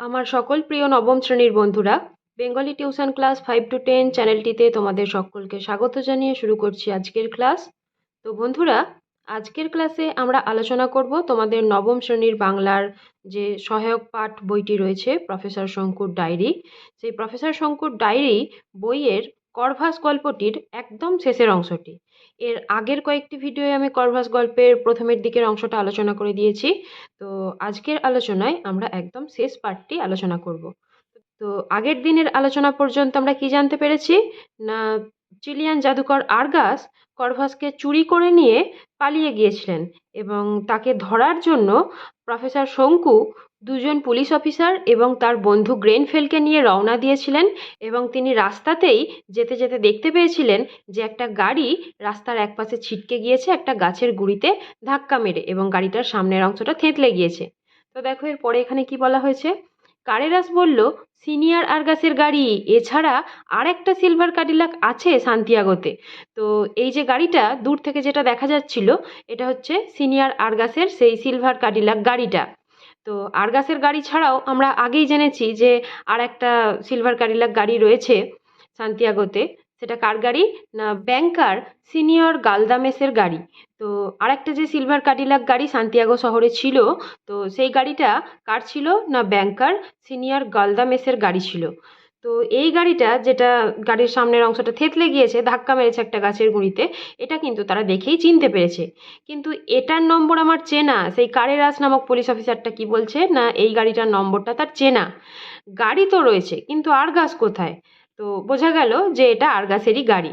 আমার সকল প্রিয় নবম শ্রেণির বন্ধুরা, Bengali tuition class five to ten চ্যানেলটিতে তোমাদের সকলকে স্বাগত জানিয়ে শুরু করছি আজকের ক্লাস। তো বন্ধুরা, আজকের ক্লাসে আমরা আলোচনা করব তোমাদের নবম শ্রেণির বাংলার যে সহায়ক পাঠ বইটি রয়েছে, প্রফেসর শঙ্কুর ডায়েরি। সেই প্রফেসর শঙ্কুর ডায়েরি বইয়ের করভাস গল্পটির একদম শেষের অংশটি। এর আগের কয়েকটি ভিডিওয়ে আমি করভাস গল্পের প্রথমের দিকের অংশটা আলোচনা করে দিয়েছি। তো আজকের আলোচনায় আমরা একদম শেষ পার্টটি আলোচনা করব। তো আগের দিনের আলোচনা পর্যন্ত আমরা কি জানতে পেরেছি? না চিলিয়ান জাদুকর আরগাস করভাসকে চুরি করে নিয়ে পালিয়ে গিয়েছিলেন এবং তাকে ধরার জন্য প্রফেসর শঙ্কু দুজন পুলিশ অফিসার এবং তার বন্ধু গ্রেনফেলকে নিয়ে রওনা দিয়েছিলেন এবং তিনি রাস্তাতেই যেতে যেতে দেখতে পেয়েছিলেন যে একটা গাড়ি রাস্তার একপাশে ছিটকে গিয়েছে একটা গাছের গুঁড়িতে ধাক্কা মেরে এবং গাড়িটার সামনের অংশটা থেঁতলে গিয়েছে। তো দেখো এরপরে এখানে কি বলা হয়েছে? কারেরাস বলল, সিনিয়র আরগাসের গাড়ি, এছাড়া আর একটা সিলভার কাডিলাক আছে সান্তিয়াগোতে। তো এই যে গাড়িটা, দূর থেকে যেটা দেখা যাচ্ছিল, এটা হচ্ছে সিনিয়র আরগাসের সেই সিলভার কাডিলাক গাড়িটা। তো আরগাসের গাড়ি ছাড়াও আমরা আগেই জেনেছি যে আর একটা সিলভার কাডিলাক গাড়ি রয়েছে সান্তিয়াগোতে। সেটা কার গাড়ি? না, ব্যাংকার সিনিয়র গালদামেসের গাড়ি। তো আরেকটা যে সিলভার কাডিলাক গাড়ি সান্তিয়াগো শহরে ছিল, তো সেই গাড়িটা কার ছিল? না, ব্যাংকার সিনিয়র গালদামেসের গাড়ি ছিল। তো এই গাড়িটা যেটা গাড়ির সামনের অংশটা থেতলে গিয়েছে, ধাক্কা মেরেছে একটা গাছের গুঁড়িতে, এটা কিন্তু তারা দেখেই চিনতে পেরেছে। কিন্তু এটার নম্বর আমার চেনা, সেই কারেরাস নামক পুলিশ অফিসারটা কি বলছে? না, এই গাড়িটার নম্বরটা তার চেনা। গাড়ি তো রয়েছে, কিন্তু আর গাছ কোথায়? তো বোঝা গেল যে এটা আরগাসেরই গাড়ি।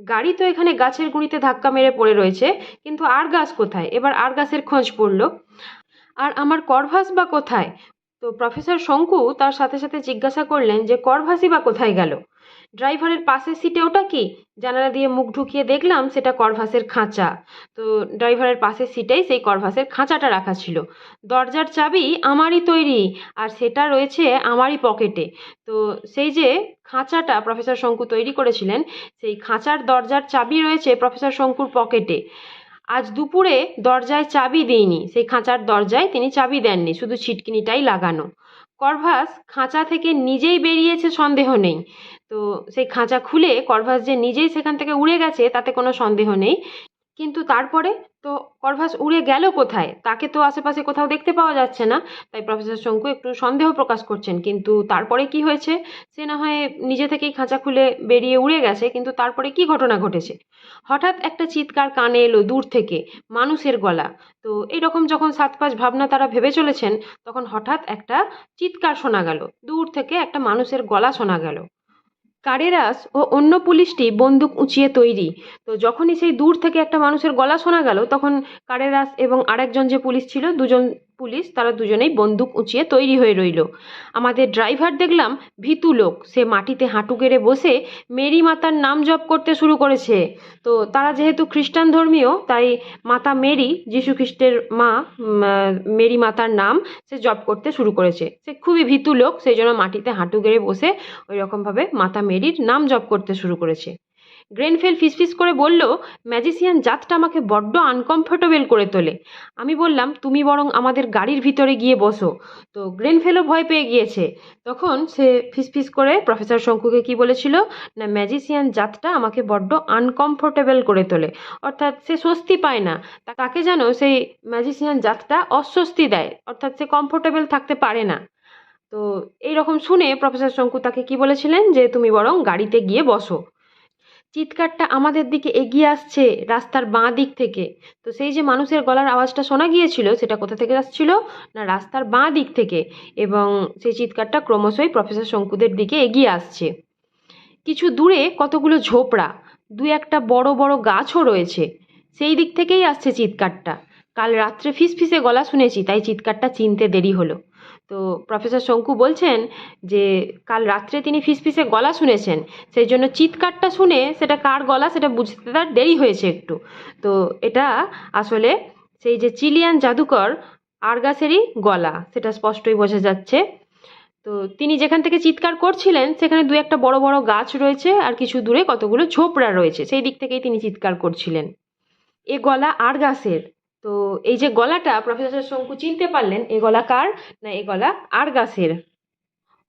গাড়ি তো এখানে গাছের গুঁড়িতে ধাক্কা মেরে পড়ে রয়েছে, কিন্তু আর গাছ কোথায়? এবার আর গাছের খোঁজ পড়ল। আর আমার করভাস বা কোথায়? তো প্রফেসর শঙ্কু তার সাথে সাথে জিজ্ঞাসা করলেন যে করভাসই বা কোথায় গেল? ড্রাইভারের পাশের সিটে ওটা কি? জানালা দিয়ে মুখ ঢুকিয়ে দেখলাম সেটা করভাসের খাঁচা। তো ড্রাইভারের পাশের সিটেই সেই করভাসের খাঁচাটা রাখা ছিল। দরজার চাবি আমারই তৈরি আর সেটা রয়েছে আমারই পকেটে। তো সেই যে খাঁচাটা প্রফেসর শঙ্কু তৈরি করেছিলেন, সেই খাঁচার দরজার চাবি রয়েছে প্রফেসর শঙ্কুর পকেটে। আজ দুপুরে দরজায় চাবি দিইনি। সেই খাঁচার দরজায় তিনি চাবি দেননি, শুধু ছিটকিনিটাই লাগানো। করভাস খাঁচা থেকে নিজেই বেরিয়েছে, সন্দেহ নেই। তো সেই খাঁচা খুলে করভাস যে নিজেই সেখান থেকে উড়ে গেছে, তাতে কোনো সন্দেহ নেই। কিন্তু তারপরে তো করভাস উড়ে গেল কোথায়? তাকে তো আশেপাশে কোথাও দেখতে পাওয়া যাচ্ছে না। তাই প্রফেসর শঙ্কু একটু সন্দেহ প্রকাশ করছেন। কিন্তু তারপরে কি হয়েছে? সে না হয় নিজে থেকেই খাঁচা খুলে বেরিয়ে উড়ে গেছে, কিন্তু তারপরে কি ঘটনা ঘটেছে? হঠাৎ একটা চিৎকার কানে এলো দূর থেকে, মানুষের গলা। তো এইরকম যখন সাত পাঁচ ভাবনা তারা ভেবে চলেছেন, তখন হঠাৎ একটা চিৎকার শোনা গেল। দূর থেকে একটা মানুষের গলা শোনা গেল। কারেরাস ও অন্য পুলিশটি বন্দুক উঁচিয়ে তৈরি। তো যখনই সেই দূর থেকে একটা মানুষের গলা শোনা গেল, তখন কারেরাস এবং আরেকজন যে পুলিশ ছিল, দুজন পুলিশ তারা দুজনেই বন্দুক উঁচিয়ে তৈরি হয়ে রইল। আমাদের ড্রাইভার দেখলাম ভীতু লোক। সে মাটিতে হাঁটু গেড়ে বসে মেরি মাতার নাম জপ করতে শুরু করেছে। তো তারা যেহেতু খ্রিস্টান ধর্মীয়, তাই মাতা মেরি, যীশু খ্রিস্টের মা মেরি মাতার নাম সে জপ করতে শুরু করেছে। সে খুবই ভীতু লোক, সেই জন্য মাটিতে হাঁটু গেড়ে বসে ওই রকমভাবে মাতা মেরির নাম জপ করতে শুরু করেছে। গ্রেনফেল ফিসফিস করে বলল, ম্যাজিসিয়ান জাতটা আমাকে বড্ড আনকমফোর্টেবল করে তোলে। আমি বললাম, তুমি বরং আমাদের গাড়ির ভিতরে গিয়ে বসো। তো গ্রেনফেলও ভয় পেয়ে গিয়েছে। তখন সে ফিসফিস করে প্রফেসর শঙ্কুকে কি বলেছিল, না, ম্যাজিসিয়ান জাতটা আমাকে বড্ড আনকমফোর্টেবল করে তোলে। অর্থাৎ সে স্বস্তি পায় না। তাকে যেন সেই ম্যাজিসিয়ান জাতটা অস্বস্তি দেয়, অর্থাৎ সে কমফোর্টেবল থাকতে পারে না। তো এই রকম শুনে প্রফেসর শঙ্কু তাকে কি বলেছিলেন, যে তুমি বরং গাড়িতে গিয়ে বসো। চিৎকারটা আমাদের দিকে এগিয়ে আসছে রাস্তার বাঁ দিক থেকে। তো সেই যে মানুষের গলার আওয়াজটা শোনা গিয়েছিল, সেটা কোথা থেকে আসছিল? না, রাস্তার বাঁ দিক থেকে। এবং সেই চিৎকারটা ক্রমশই প্রফেসর শঙ্কুদের দিকে এগিয়ে আসছে। কিছু দূরে কতগুলো ঝোপড়া, দু একটা বড় বড় গাছও রয়েছে। সেই দিক থেকেই আসছে চিৎকারটা। কাল রাত্রে ফিসফিসে গলা শুনেছি, তাই চিৎকারটা চিনতে দেরি হলো। তো প্রফেসর শঙ্কু বলছেন যে কাল রাত্রে তিনি ফিসফিসে গলা শুনেছেন, সেই জন্য চিৎকারটা শুনে সেটা কার গলা সেটা বুঝতে তার দেরি হয়েছে একটু। তো এটা আসলে সেই যে চিলিয়ান জাদুকর আরগাসেরই গলা, সেটা স্পষ্টই বোঝা যাচ্ছে। তো তিনি যেখান থেকে চিৎকার করছিলেন, সেখানে দু একটা বড় বড় গাছ রয়েছে আর কিছু দূরে কতগুলো ঝোপড়া রয়েছে, সেই দিক থেকেই তিনি চিৎকার করছিলেন। এ গলা আরগাসের। তো এই যে গলাটা প্রফেসর শঙ্কু চিনতে পারলেন, এ গলা কার? না, এ গলা আর গাছের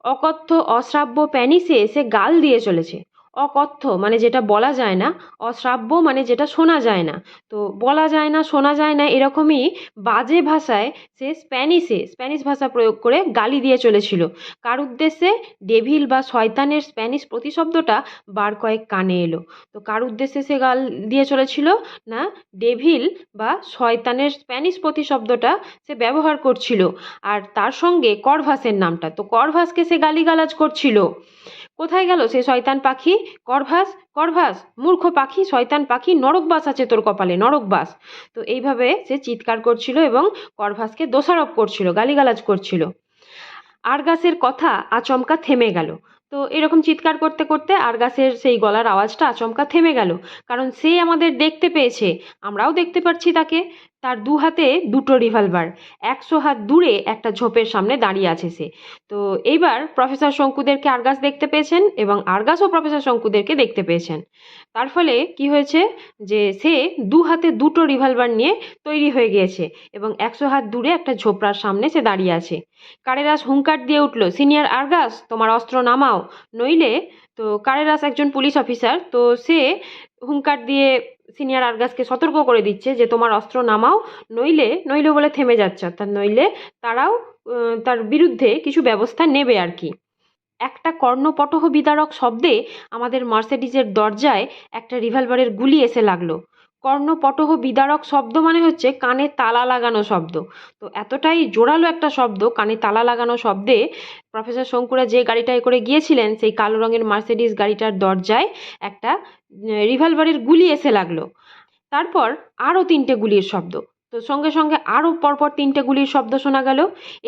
অকথ্য, অশ্রাব্য প্যানিসে সে গাল দিয়ে চলেছে। অকথ্য মানে যেটা বলা যায় না, অশ্রাব্য মানে যেটা শোনা যায় না। তো বলা যায় না, শোনা যায় না, এরকমই বাজে ভাষায় সে স্প্যানিশে, স্প্যানিশ ভাষা প্রয়োগ করে গালি দিয়ে চলেছিল। কার উদ্দেশ্যে? ডেভিল বা শয়তানের স্প্যানিশ প্রতিশব্দটা বার কয়েক কানে এলো। তো কার উদ্দেশ্যে সে গাল দিয়ে চলেছিল? না, ডেভিল বা শয়তানের স্প্যানিশ প্রতিশব্দটা সে ব্যবহার করছিল। আর তার সঙ্গে করভাসের নামটা, তো করভাসকে সে গালিগালাজ করছিল। কোথায় গেল সে শয়তান পাখি? করভাস করভাস, মূর্খ পাখি, শয়তান পাখি, নরকবাস আছে তোর কপালে, নরকবাস। তো এইভাবে সে চিৎকার করছিল এবং করভাসকে দোষারোপ করছিল, গালিগালাজ করছিল। আরগাসের কথা আচমকা থেমে গেল। তো এরকম চিৎকার করতে করতে আরগাসের সেই গলার আওয়াজটা আচমকা থেমে গেল। কারণ সে আমাদের দেখতে পেয়েছে, আমরাও দেখতে পাচ্ছি তাকে। তার দু হাতে দুটো রিভলভার একশো হাত দূরে একটা ঝোপের সামনে দাঁড়িয়ে আছে সে। তো এইবার প্রফেসর শঙ্কুদেরকে আরগাস দেখতে পেয়েছেন এবং আরগাসও প্রফেসর শঙ্কুদেরকে দেখতে পেয়েছেন। তার ফলে কি হয়েছে যে সে দু হাতে দুটো রিভলভার নিয়ে তৈরি হয়ে গিয়েছে এবং একশো হাত দূরে একটা ঝোপড়ার সামনে সে দাঁড়িয়ে আছে। কারেরাস হুঙ্কার দিয়ে উঠল, সিনিয়র আরগাস, তোমার অস্ত্র নামাও। নইলে তো কারেরাস একজন পুলিশ অফিসার, তো সে হুঙ্কার দিয়ে সিনিয়র আরগাসকে সতর্ক করে দিচ্ছে যে তোমার অস্ত্র নামাও, নইলে নইলে বলে থেমে যাচ্ছে, অর্থাৎ নইলে তারাও তার বিরুদ্ধে কিছু ব্যবস্থা নেবে আর কি। একটা কর্ণপটহ বিদারক শব্দে আমাদের মার্সেডিজের দরজায় একটা রিভলভারের গুলি এসে লাগল। কর্ণপটহ বিদারক শব্দ মানে হচ্ছে কানে তালা লাগানো শব্দ। তো এতটাই জোরালো একটা শব্দ, কানে তালা লাগানো শব্দে প্রফেসর শঙ্কুরা যে গাড়িটায় করে গিয়েছিলেন, সেই কালো রঙের মার্সেডিস গাড়িটার দরজায় একটা রিভলভারের গুলি এসে লাগল। তারপর আরও তিনটে গুলির শব্দ। তো সঙ্গে সঙ্গে আরও পরপর তিনটে গুলির শব্দ শোনা গেল।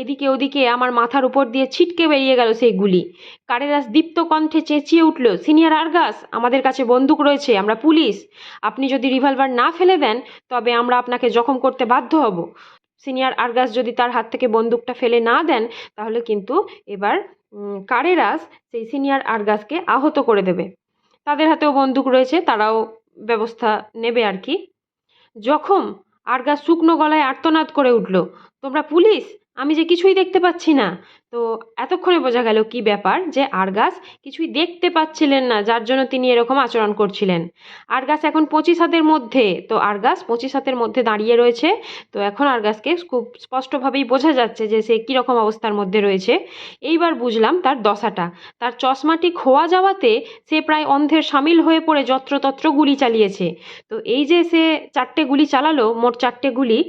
এদিকে ওদিকে আমার মাথার উপর দিয়ে ছিটকে বেরিয়ে গেল সেই গুলি। কারেরাস দীপ্ত কণ্ঠে চেঁচিয়ে উঠল, সিনিয়র আরগাস, আমাদের কাছে বন্দুক রয়েছে, আমরা পুলিশ। আপনি যদি রিভলভার না ফেলে দেন, তবে আমরা আপনাকে জখম করতে বাধ্য হব। সিনিয়র আরগাস যদি তার হাত থেকে বন্দুকটা ফেলে না দেন, তাহলে কিন্তু এবার কারেরাস সেই সিনিয়র আরগাসকে আহত করে দেবে। তাদের হাতেও বন্দুক রয়েছে, তারাও ব্যবস্থা নেবে আর কি। জখম আরগাস শুকনো গলায় আর্তনাদ করে উঠল, তোমরা পুলিশ? আমি যে কিছুই দেখতে পাচ্ছি না। তো এতক্ষণে বোঝা গেল কি ব্যাপার যে আরগাস কিছুই দেখতে পাচ্ছিলেন না, যার জন্য তিনি এরকম আচরণ করছিলেন। আরগাস এখন পঁচিশ হাতের মধ্যে, তো আরগাস পঁচিশ হাতের মধ্যে দাঁড়িয়ে রয়েছে। তো এখন আরগাসকে খুব স্পষ্টভাবেই বোঝা যাচ্ছে যে সে কীরকম অবস্থার মধ্যে রয়েছে। এইবার বুঝলাম তার দশাটা। তার চশমাটি খোয়া যাওয়াতে সে প্রায় অন্ধের সামিল হয়ে পড়ে যত্রতত্র গুলি চালিয়েছে। তো এই যে সে চারটে গুলি চালালো, মোট চারটে গুলি,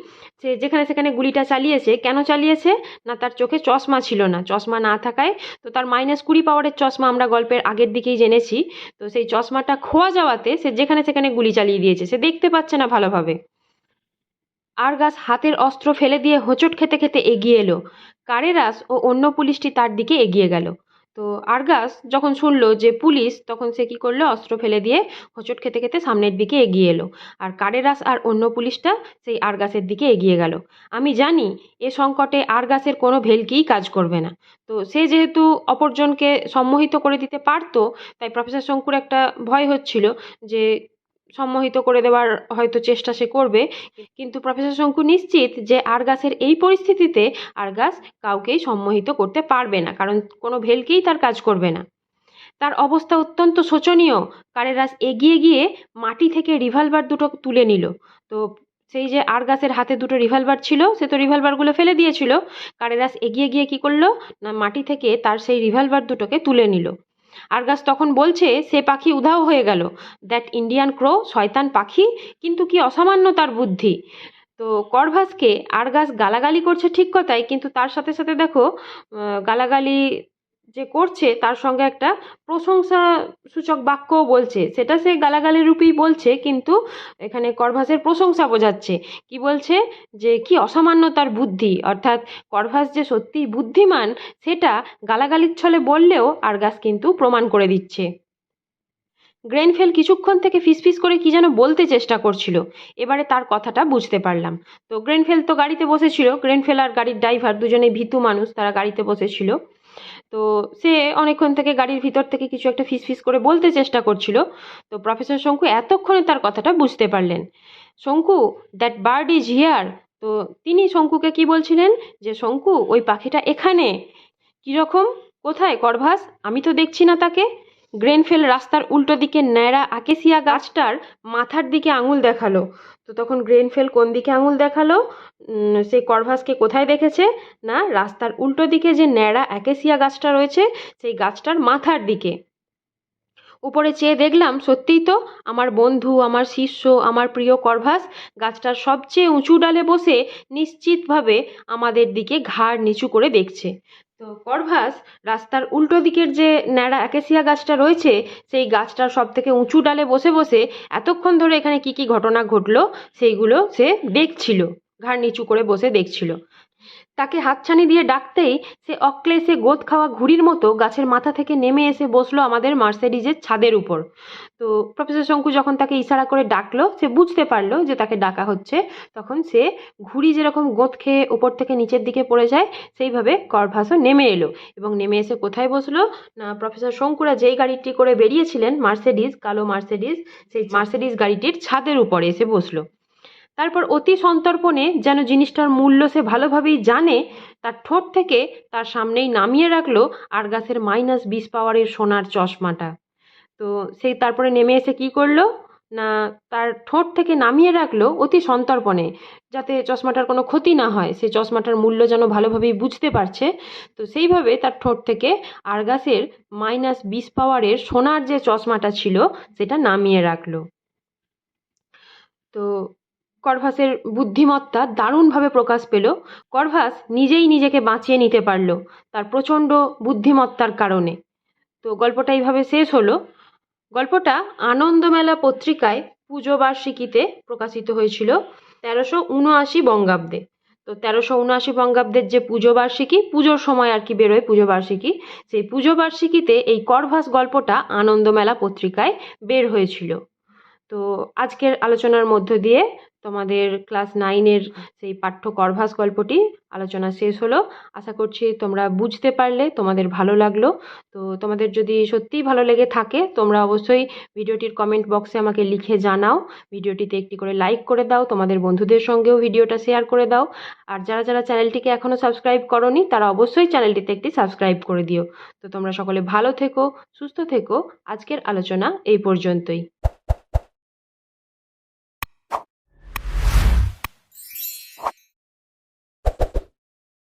সে যেখানে সেখানে গুলিটা চালিয়েছে, কেন চালিয়েছে না তার চোখে চশমা ছিল না। চশমা না থাকায় তো তার মাইনাস কুড়ি পাওয়ারের চশমা আমরা গল্পের আগের দিকেই জেনেছি। তো সেই চশমাটা খোয়া যাওয়াতে সে যেখানে সেখানে গুলি চালিয়ে দিয়েছে। সে দেখতে পাচ্ছে না ভালোভাবে। আর গাছ হাতের অস্ত্র ফেলে দিয়ে হোঁচট খেতে খেতে এগিয়ে এলো। কারেরাস ও অন্য পুলিশটি তার দিকে এগিয়ে গেল। তো আরগাস যখন শুনলো যে পুলিশ, তখন সে কি করল? অস্ত্র ফেলে দিয়ে হোঁচট খেতে খেতে সামনের দিকে এগিয়ে এলো। আর কারেরাস আর অন্য পুলিশটা সেই আরগাসের দিকে এগিয়ে গেল। আমি জানি এ সংকটে আরগাসের কোনো ভেলকিই কাজ করবে না। তো সে যেহেতু অপরজনকে সম্মোহিত করে দিতে পারতো, তাই প্রফেসর শঙ্কুর একটা ভয় হচ্ছিল যে সম্মোহিত করে দেওয়ার হয়তো চেষ্টা সে করবে। কিন্তু প্রফেসর শঙ্কু নিশ্চিত যে আর আরগাসের এই পরিস্থিতিতে আর আরগাস কাউকেই সম্মোহিত করতে পারবে না, কারণ কোনো ভেলকেই তার কাজ করবে না। তার অবস্থা অত্যন্ত শোচনীয়। কারেরাস এগিয়ে গিয়ে মাটি থেকে রিভলভার দুটো তুলে নিল। তো সেই যে আর আরগাসের হাতে দুটো রিভলভার ছিল, সে তো রিভলভারগুলো ফেলে দিয়েছিল। কারেরাস এগিয়ে গিয়ে কি করল? না, মাটি থেকে তার সেই রিভলভার দুটোকে তুলে নিল। আরগাস তখন বলছে, সে পাখি উধাও হয়ে গেল। দ্যাট ইন্ডিয়ান ক্রো, শয়তান পাখি, কিন্তু কি অসামান্য তার বুদ্ধি? তো করভাসকে আরগাস গালাগালি করছে ঠিক কথাই, কিন্তু তার সাথে সাথে দেখো গালাগালি যে করছে তার সঙ্গে একটা প্রশংসা সূচক বাক্যও বলছে। সেটা সে গালাগালি রূপেই বলছে, কিন্তু এখানে করভাসের প্রশংসা বোঝাচ্ছে। কি বলছে? যে কি অসামান্য তার বুদ্ধি। অর্থাৎ করভাস যে সত্যি বুদ্ধিমান, সেটা গালাগালির ছলে বললেও আরগাস কিন্তু প্রমাণ করে দিচ্ছে। গ্রেনফেল কিছুক্ষণ থেকে ফিসফিস করে কি যেন বলতে চেষ্টা করছিল। এবারে তার কথাটা বুঝতে পারলাম। তো গ্রেনফেল তো গাড়িতে বসেছিল। গ্রেনফেল আর গাড়ির ড্রাইভার দুজনেই ভীতু মানুষ, তারা গাড়িতে বসেছিল। তো সে অনেকক্ষণ থেকে গাড়ির ভিতর থেকে কিছু একটা ফিস ফিস করে বলতে চেষ্টা করছিল। তো প্রফেসর শঙ্কু এতক্ষণে তার কথাটা বুঝতে পারলেন। Shonku that bird is here তো তিনি শঙ্কুকে কি বলছিলেন? যে শঙ্কু, ওই পাখিটা এখানে। কীরকম? কোথায়? করভাস? আমি তো দেখছি না তাকে। গ্রেনফেল রাস্তার উল্টো দিকে ন্যাড়া আকেসিয়া গাছটার মাথার দিকে আঙুল দেখাল। তো তখন গ্রেনফেল কোন দিকে আঙুল দেখাল? সেই করভাসকে কোথায় দেখেছে? না, রাস্তার উল্টো দিকে যে ন্যাড়া অ্যাকেসিয়া গাছটা রয়েছে, সেই গাছটার মাথার দিকে। উপরে চেয়ে দেখলাম, সত্যিই তো, আমার বন্ধু, আমার শিষ্য, আমার প্রিয় করভাস গাছটার সবচেয়ে উঁচু ডালে বসে নিশ্চিতভাবে আমাদের দিকে ঘাড় নিচু করে দেখছে। তো করভাস, রাস্তার উল্টো দিকের যে ন্যাড়া অ্যাকেসিয়া গাছটা রয়েছে, সেই গাছটার সব থেকে উঁচু ডালে বসে বসে এতক্ষণ ধরে এখানে কি কি ঘটনা ঘটলো, সেইগুলো সে দেখছিল, ঘাড় নিচু করে বসে দেখছিল। তাকে হাতছানি দিয়ে ডাকতেই সে অক্লেশে গোদ খাওয়া ঘুড়ির মতো গাছের মাথা থেকে নেমে এসে বসল আমাদের মার্সেডিজের ছাদের উপর। তো প্রফেসর শঙ্কু যখন তাকে ইশারা করে ডাকলো, সে বুঝতে পারল যে তাকে ডাকা হচ্ছে। তখন সে ঘুড়ি যেরকম গোদ খেয়ে ওপর থেকে নিচের দিকে পড়ে যায়, সেইভাবে করভাসও নেমে এলো এবং নেমে এসে কোথায় বসল? না, প্রফেসর শঙ্কুরা যেই গাড়িটি করে বেরিয়েছিলেন, মার্সেডিজ, কালো মার্সেডিজ, সেই মার্সেডিজ গাড়িটির ছাদের উপরে এসে বসল। তারপর অতি সন্তর্পণে যেন জিনিসটার মূল্য সে ভালোভাবেই জানে, তার ঠোঁট থেকে তার সামনেই নামিয়ে রাখল আরগাসের মাইনাস বিশ পাওয়ারের সোনার চশমাটা। তো সেই তারপরে নেমে এসে কি করল? না, তার ঠোঁট থেকে নামিয়ে রাখল অতি সন্তর্পণে, যাতে চশমাটার কোনো ক্ষতি না হয়, সে চশমাটার মূল্য যেন ভালোভাবেই বুঝতে পারছে। তো সেইভাবে তার ঠোঁট থেকে আরগাসের মাইনাস বিশ পাওয়ারের সোনার যে চশমাটা ছিল, সেটা নামিয়ে রাখল। তো করভাসের বুদ্ধিমত্তা দারুণভাবে প্রকাশ পেল। করভাস নিজেই নিজেকে বাঁচিয়ে নিতে পারল তার প্রচণ্ড বুদ্ধিমত্তার কারণে। তো গল্পটা এইভাবে শেষ হলো। গল্পটা আনন্দমেলা পত্রিকায় পুজো বার্ষিকীতে প্রকাশিত হয়েছিল তেরোশো উনআশি বঙ্গাব্দে। তো তেরোশো উনআশি বঙ্গাব্দের যে পুজো বার্ষিকী, পুজোর সময় আর কি বেরোয় পুজো বার্ষিকী, সেই পুজো বার্ষিকীতে এই করভাস গল্পটা আনন্দমেলা পত্রিকায় বের হয়েছিল। তো আজকের আলোচনার মধ্য দিয়ে তোমাদের ক্লাস নাইনের সেই পাঠ্য করভাস গল্পটি আলোচনা শেষ হলো। আশা করছি তোমরা বুঝতে পারলে, তোমাদের ভালো লাগল। তো তোমাদের যদি সত্যিই ভালো লেগে থাকে, তোমরা অবশ্যই ভিডিওটির কমেন্ট বক্সে আমাকে লিখে জানাও। ভিডিওটিতে একটি করে লাইক করে দাও, তোমাদের বন্ধুদের সঙ্গেও ভিডিওটা শেয়ার করে দাও। আর যারা যারা চ্যানেলটিকে এখনও সাবস্ক্রাইব করনি, তারা অবশ্যই চ্যানেলটিতে একটি সাবস্ক্রাইব করে দিও। তো তোমরা সকলে ভালো থেকো, সুস্থ থেকো। আজকের আলোচনা এই পর্যন্তই।